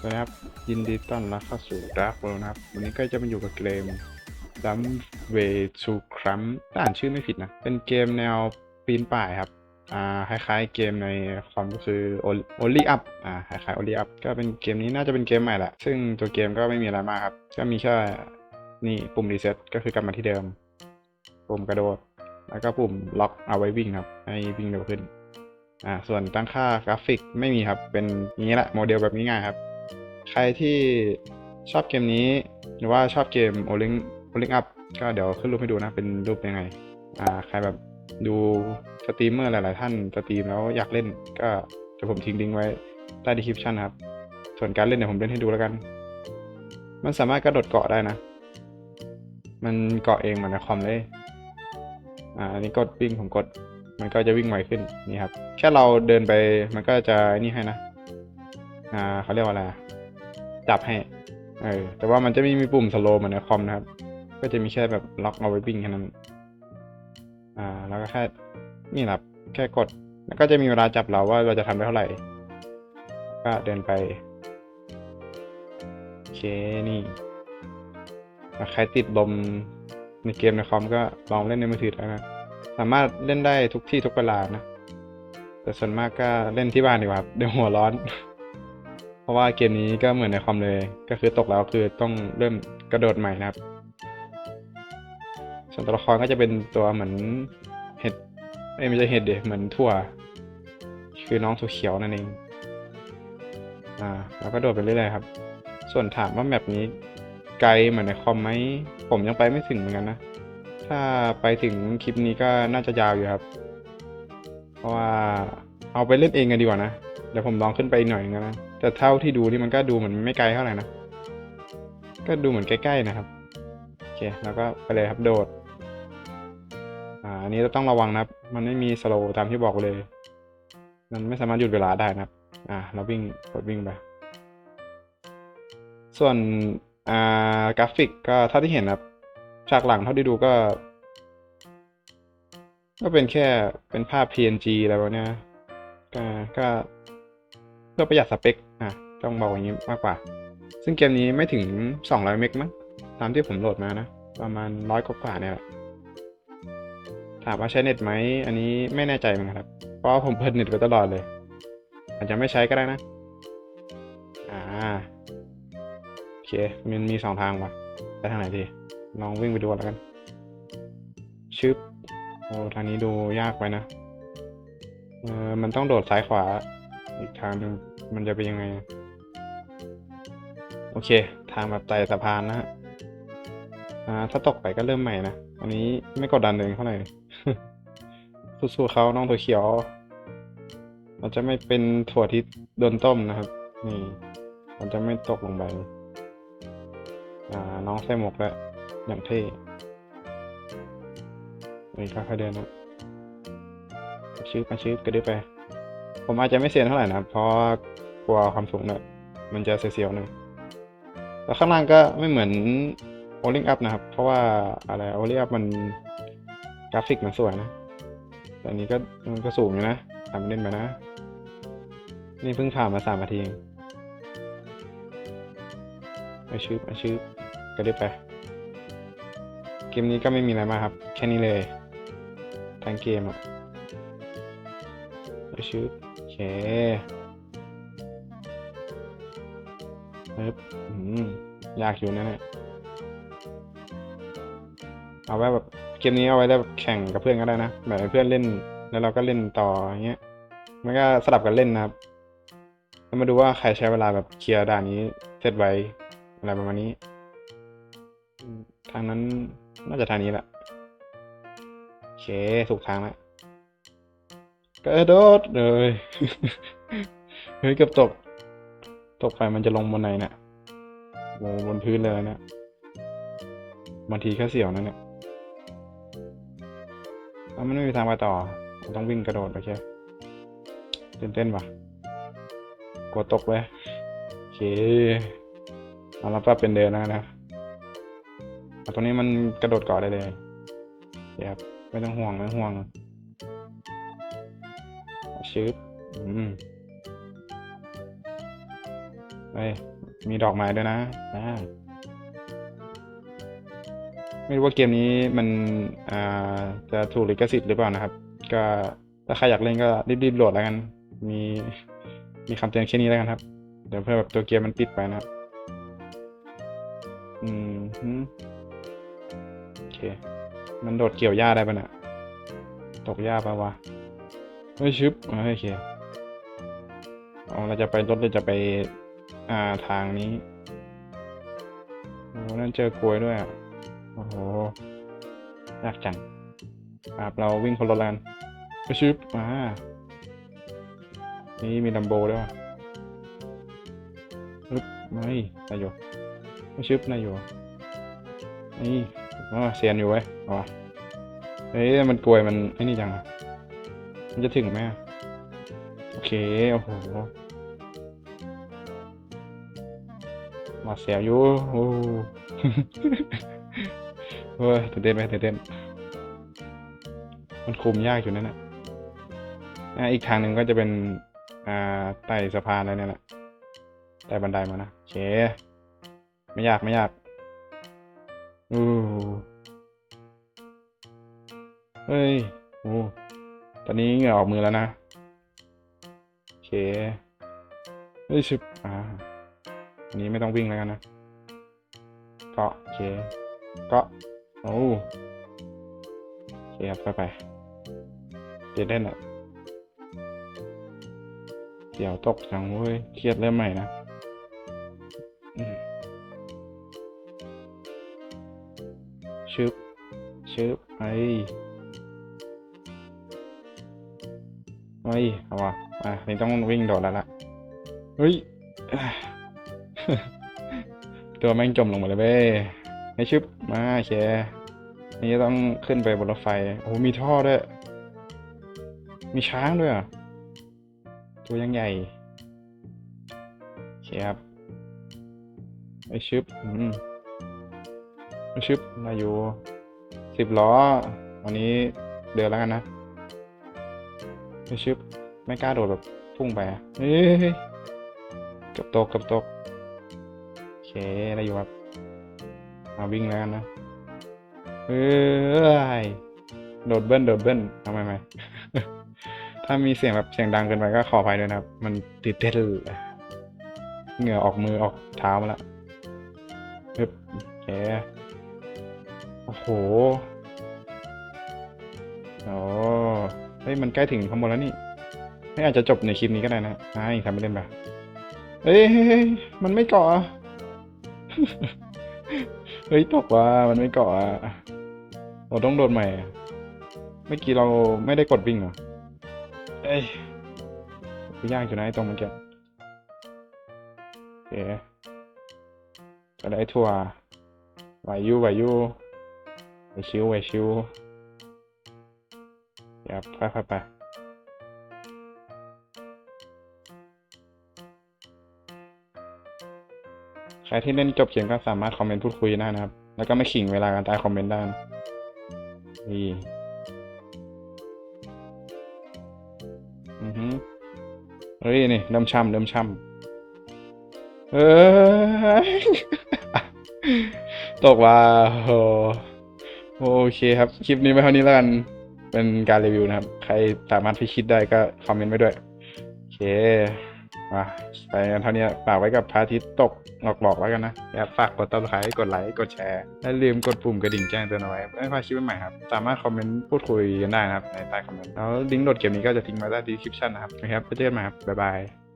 สวัสดีครับยินดีต้อนรับเข้าสู่ Dark World นะครับ วันนี้ก็จะมาอยู่กับเกม Dumb Way to Crumb ถ้าอ่านชื่อไม่ผิดนะ เป็นเกมแนวปีนป่ายครับ อ่า คล้ายๆเกมในคอมก็คือ Only Up อ่า คล้ายๆ Only Up ก็เป็นเกมนี้น่าจะเป็นเกมใหม่แหละ ซึ่งตัวเกมก็ไม่มีอะไรมากครับ ก็มีแค่นี่ปุ่มรีเซ็ตก็คือกลับมาที่เดิม ปุ่มกระโดด แล้วก็ปุ่มล็อกเอาไว้วิ่งครับ ให้วิ่งเร็วขึ้น อ่า ส่วนตั้งค่ากราฟิกไม่มีครับ เป็นนี้แหละโมเดลแบบนี้ง่ายครับ ใครที่ชอบเกมนี้ หรือว่าชอบเกม o l i n o l i n Up ก็เดี๋ยวขึ้นรูปให้ดูนะเป็นรูปยังไง อ่าใครแบบดูสตรีมเมอร์หลาย ๆ ท่านสตรีมแล้วอยากเล่นก็เดี๋ยวผมทิ้งลิงก์ไว้ใต้ดีคริปชั่นครับ ส่วนการเล่นเดี๋ยวผมเล่นให้ดูแล้วกัน มันสามารถกระโดดเกาะได้นะ มันเกาะเองเหมันในคอมเลย อ่าอันนี้กดวิ่งผมกด มันก็จะวิ่งไวขึ้นนี่ครับ แค่เราเดินไปมันก็จะนี่ให้นะ อ่าเขาเรียกว่าอะไร จับให้ เออ แต่ว่ามันจะไม่มีปุ่มสโลว์เหมือนในคอมนะครับ ก็จะมีแค่แบบล็อกเอาไว้วิ่งแค่นั้น อ่า แล้วก็แค่ นี่แหละครับ แค่กด แล้วก็จะมีเวลาจับเราว่าเราจะทำได้เท่าไหร่ ก็เดินไป โอเค นี่ใครติดลมในเกมในคอมก็ลองเล่นในมือถือได้นะ สามารถเล่นได้ทุกที่ทุกเวลานะ แต่ส่วนมากก็เล่นที่บ้านดีกว่าเดี๋ยวหัวร้อน ราะว่าเกมนี้ก็เหมือนในคอมเลย ก็คือตกแล้วคือต้องเริ่มกระโดดใหม่นะครับ ส่วนตัวละครก็จะเป็นตัวเหมือนเห็ดเอ้ไม่ใช่เห็ดเดเหมือนถั่ว คือน้องถั่วเขียวนั่นเอง อ่าแล้วก็โดดไปเรื่อยๆครับ ส่วนถามว่าแมปนี้ไกลเหมือนในคอมไหมผมยังไปไม่ถึงเหมือนกันนะ ถ้าไปถึงคลิปนี้ก็น่าจะยาวอยู่ครับ เพราะว่าเอาไปเล่นเองกันดีกว่านะ เดี๋ยวผมลองขึ้นไปหน่อยนึงนะ แต่เท่าที่ดูนี่มันก็ดูเหมือนไม่ไกลเท่าไหร่นะ ก็ดูเหมือนใกล้ๆนะครับ โอเค แล้วก็ไปเลยครับโดด อ่า อันนี้เราต้องระวังนะครับ มันไม่มีสโลว์ตามที่บอกเลย มันไม่สามารถหยุดเวลาได้นะครับ อ่า เราวิ่งกดวิ่งไป ส่วน อ่า กราฟิกก็เท่าที่เห็นนะครับ ฉากหลังเท่าที่ดูก็ ก็เป็นแค่เป็นภาพ PNG อะไรแบบเนี้ยก็ก็ พื่อประหยัดสเปคอะต้องบอกอย่างนี้มากกว่า ซึ่งเกมนี้ไม่ถึง 200 เมกมั้งตามที่ผมโหลดมานะ ประมาณร้อยกว่าเนี่ยแหละ ถามว่าใช้เน็ตไหม อันนี้ไม่แน่ใจเหมือนกันครับ เพราะว่าผมเปิดเน็ตไว้ตลอดเลย อาจจะไม่ใช้ก็ได้นะ อ่า โอเค มันมีสองทางว่ะไปทางไหนดี ลองวิ่งไปดูแล้วกัน ชึบ โอ้ ทางนี้ดูยากไปนะ เออ มันต้องโดดซ้ายขวา อีกทางหนึ่งมันจะเป็นยังไง โอเค ทางแบบไต่สะพานนะฮะอ่า ถ้าตกไปก็เริ่มใหม่นะ อันนี้ไม่กดดันเลยเท่าไหร่สู้ๆเขาน้องถั่วเขียวมันจะไม่เป็นถั่วที่โดนต้มนะครับ นี่มันจะไม่ตกลงไป อ่า น้องใส่หมวกแล้วอย่างเท่นี่ค่อยๆเดินนะชืบมาชืบกระดึบไป ผมอาจจะไม่เซียนเท่าไหร่นะครับเพราะว่ากลัวความสูงเนี่ยมันจะเสียวๆหน่อยแล้วข้างล่างก็ไม่เหมือนโอลิงอัพนะครับ เพราะว่าอะไรโอลิงอัพมันกราฟิกมันสวยนะ แต่อันนี้ก็มันก็สูงอยู่นะทำเล่นไปนะ นี่เพิ่งผ่านมาสามนาทีเองไปชืบไปชืบกระดึบไป เกมนี้ก็ไม่มีอะไรมาครับ แค่นี้เลยทั้งเกมอะไปชืบโอ เคปึ๊บอืมยากอยู่นะเนี่ยเอาไว้แบบเกมนี้เอาไว้ได้แบบแข่งกับเพื่อนก็ได้นะแบบเพื่อนเล่นแล้วเราก็เล่นต่ออย่างเงี้ยมันก็สลับกันเล่นนะครับแล้วมาดูว่าใครใช้เวลาแบบเคลียร์ด่านนี้เสร็จไวอะไรประมาณนี้ ทางนั้นน่าจะทางนี้แหละโอเคถูกทางแล้ว กระโดดเลยเฮ้ยเกือบตก ตกไปมันจะลงบนไหนเนี่ยโอ้บนพื้นเลยเนี่ยบางทีแค่เสียวนั่นเนี่ยแล้วมันไม่มีทางไปต่อมันต้องวิ่งกระโดดไปแค่ตื่นเต้นปะกลัวตกเลยโอเคเอาละปรับเป็นเดินแล้วนะเอาตรงนี้มันกระโดดเกาะได้เลยเดี๋ยวไม่ต้องห่วงไม่ต้องห่วง ชืบอืมเฮ้ย มีดอกไม้ด้วยนะอ่าไม่รู้ว่าเกมนี้มันอ่าจะถูกลิขสิทธิ์หรือเปล่านะครับ ก็ถ้าใครอยากเล่นก็รีบๆโหลดแล้วกัน มีมีคำเตือนแค่นี้แล้วกันครับ เดี๋ยวเพื่อแบบตัวเกมมันปิดไปนะครับ อืมโอเค มันโดดเกี่ยวหญ้าได้ปะเนี่ยตกหญ้าปะวะ เฮ้ยชึบอ่าโอเคเอาเราจะไปรถหรือจะไปอ่าทางนี้โอ้นั่นเจอกลวยด้วยอะโอ้โหยากจังครับเราวิ่งคนละลานไปชึบมานี่มีลัมโบด้วยว่ะปึ๊บไม่นายโยไม่ชึบนายโยนี่อ๋อเซียนอยู่ไว้เอาวะเฮ้ยมันกลวยมันไอ้นี่จังอะ มันจะถึงไหมโอเค โอ้โห มาเสียวอยู่โอ้เฮ้ยตื่นเต้นไหมตื่นเต้น มันคุมยากอยู่นั่นแหละอีกทางหนึ่งก็จะเป็น อ่า ไต่สะพานอะไรเนี่ยแหละไต่บันไดมานะโอเค ไม่ยากไม่ยากอู้เฮ้ย โอ้ ตอนนี้เหงื่อออกมือแล้วนะ โอเคเฮ้ยชิบอ่าอันนี้ไม่ต้องวิ่งแล้วกันนะเกาะโอเคเกาะโอ้โอเคครับไปไปเดี๋ยวเล่นอะเดี๋ยวตกจังเว้ยเครียดเริ่มใหม่นะชึบชึบไอ้ เฮ้ยเอาวะอะนี่ต้องวิ่งโดดแล้วล่ะเฮ้ยตัวแม่งจมลงมาเลยเว้ยให้ชึบมาโอเคนี่ต้องขึ้นไปบนรถไฟ โอ้มีท่อด้วย มีช้างด้วยอะ ตัวยังใหญ่โอเคครับไอชึบอืมไอชึบมาอยู่สิบล้อ วันนี้เดินแล้วกันนะ ชึบไม่กล้าโดดแบบพุ่งไปอะเฮ้ยเกับตกเกับตกโอเคได้อยู่ครับมาวิ่งแล้วกันนะเอ้ยโดดเบิ้ลโดดเบิ้ลทำไมไหมถ้ามีเสียงแบบเสียงดังเกินไปก็ขออภัยด้วยนะครับ มันตื่นเต้นเหงื่อออกมือออกเท้ามาแล้วปึ๊บโอเคโอ้โหโอ้ ฮ้ยมันใกล้ถึงข้างบนแล้วนี่ไม่อาจจะจบในคลิปนี้ก็ได้นะอ่าอีกทำไม่เล่นไปเฮ้ยเฮ้ยเฮ้ยมันไม่เกาะเฮ้ยตกว่ามันไม่เกาะอะเราต้องโดดใหม่เมื่อกี้เราไม่ได้กดวิ่งเหรอเอ้ยยากอยู่นะไอ้ตรงเมื่อกี้โอเคก็ได้ทัวร์ไหวยูไหวยูไหวชิวไหวชิว เดี๋ยวไปไปไปใครที่เล่นจบเกมก็สามารถคอมเมนต์พูดคุยได้นะครับ แล้วก็ไม่ขิงเวลาการใต้คอมเมนต์ได้นี่อือฮึเฮ้ยนี่เริ่มช่ำเริ่มช่ำเอ้ยตกว่าโอโหโอเคครับ คลิปนี้ไว้เท่านี้แล้วกัน เป็นการรีวิวนะครับ ใครสามารถพิชิตได้ก็คอมเมนต์ไว้ด้วย โอเคมาไปกันเท่านี้ฝากไว้กับพระอาทิตย์ตกหลอกๆแล้วกันนะอย่าฝากกดติดตามกดไลค์กดแชร์และลืมกดปุ่มกระดิ่งแจ้งเตือนเอาไว้ไม่พลาดคลิปใหม่ครับ สามารถคอมเมนต์พูดคุยกันได้นะครับในใต้คอมเมนต์แล้วลิงก์โหลดเกมนี้ก็จะทิ้งไว้ใต้ดีคริปชั่นนะครับนะครับไปเจอกันใหม่ครับบ๊ายบาย